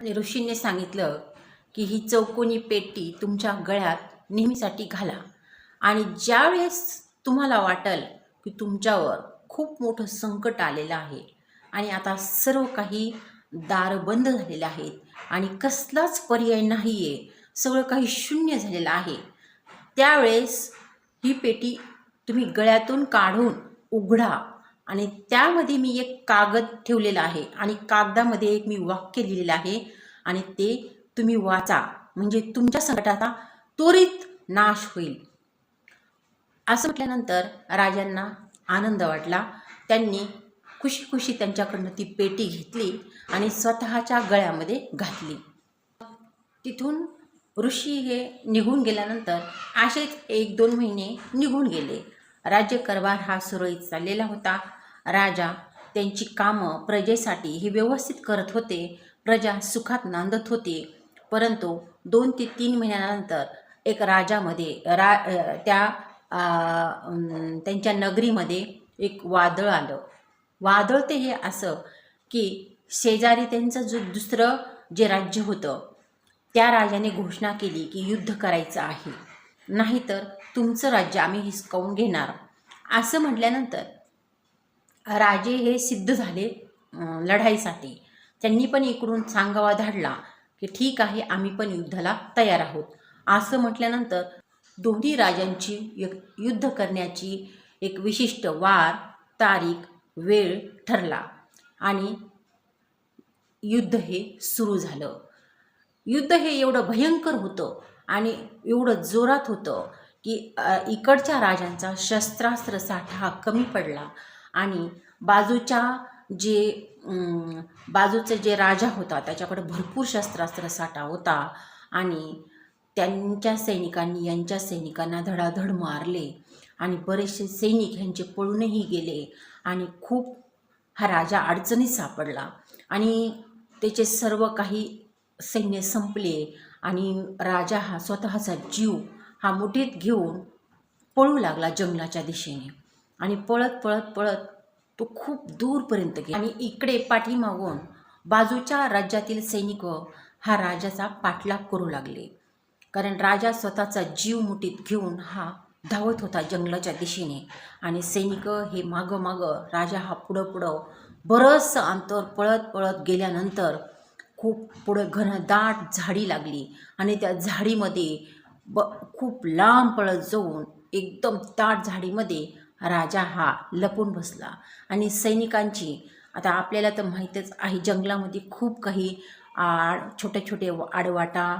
आणि ऋषींनी सांगितलं की ही चौकोनी पेटी तुमच्या गळ्यात नेहमीसाठी घाला. आणि ज्यावेळेस तुम्हाला वाटेल की तुमच्यावर खूप मोठं संकट आलेलं आहे आणि आता सर्व काही दार बंद झालेले आहेत आणि कसलाच पर्याय नाही आहे सगळं काही शून्य झालेलं आहे त्यावेळेस ही पेटी तुम्ही गळ्यातून काढून उघडा. आणि त्यामध्ये मी एक कागद ठेवलेला आहे आणि कागदामध्ये एक मी वाक्य लिहिलेलं आहे आणि ते तुम्ही वाचा. म्हणजे तुमच्या संकटाचा त्वरित नाश होईल. असं म्हटल्यानंतर राजांना आनंद वाटला. त्यांनी खुशी खुशी त्यांच्याकडनं ती पेटी घेतली आणि स्वतःच्या गळ्यामध्ये घातली. तिथून ऋषी हे निघून गेल्यानंतर असेच एक दोन महिने निघून गेले. राज्यकारभार हा सुरळीत चाललेला होता. राजा त्यांची कामं प्रजेसाठी ही व्यवस्थित करत होते. प्रजा सुखात नांदत होती. परंतु दोन ते तीन महिन्यानंतर एक राजामध्ये रा त्या त्यांच्या नगरीमध्ये एक वादळ आलं. वादळ ते हे असं की शेजारी त्यांचं जो दुसरं जे राज्य होतं त्या राजाने घोषणा केली की युद्ध करायचं आहे. नाहीतर तुमचं राज्य आम्ही हिसकावून घेणार. असं म्हटल्यानंतर राजे हे सिद्ध झाले लढाईसाठी. त्यांनी पण इकडून सांगावा धाडला की ठीक आहे आम्ही पण युद्धाला तयार आहोत. असं म्हटल्यानंतर दोन्ही राजांची यु- युद्ध करण्याची एक विशिष्ट वार तारीख वेळ ठरला आणि युद्ध हे सुरू झालं. युद्ध हे एवढं भयंकर होतं आणि एवढं जोरात होतं की इकडच्या राजांचा शस्त्रास्त्र साठा हा कमी पडला. आणि बाजूच्या जे बाजूचे जे राजा होता त्याच्याकडे भरपूर शस्त्रास्त्र साठा होता आणि त्यांच्या सैनिकांनी यांच्या सैनिकांना धडाधड मारले आणि बरेचसे सैनिक ह्यांचे पळूनही गेले आणि खूप हा राजा अडचणीत सापडला. आणि त्याचे सर्व काही सैन्य संपले आणि राजा हा स्वतःचा जीव हा मुठीत घेऊन पळू लागला जंगलाच्या दिशेने. आणि पळत पळत पळत तो खूप दूरपर्यंत गेला. आणि इकडे पाठीमागून बाजूच्या राज्यातील सैनिक हा राजाचा पाठलाग करू लागले. कारण राजा स्वतःचा जीव मुठीत घेऊन हा धावत होता जंगलाच्या दिशेने. आणि सैनिक हे मागं मागं राजा हा पुढं पुढं बरंचसं अंतर पळत पळत गेल्यानंतर खूप पुढं घनदाट झाडी लागली. आणि त्या झाडीमध्ये ब खूप लांब पळत जाऊन एकदम दाट झाडीमध्ये राजा हा लपून बसला. आणि सैनिकांची आता आपल्याला तर माहीतच आहे जंगलामध्ये खूप काही आड छोटे छोटे आडवाटा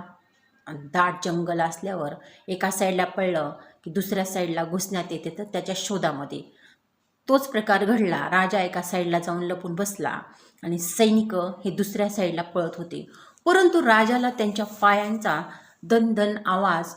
दाट जंगल असल्यावर एका साईडला पडलं की दुसऱ्या साईडला घुसण्यात येते तर त्याच्या शोधामध्ये. तोच प्रकार घडला. राजा एका साईडला जाऊन लपून बसला आणि सैनिक हे दुसऱ्या साईडला पळत होते. परंतु राजाला त्यांच्या पायांचा दन दन आवाज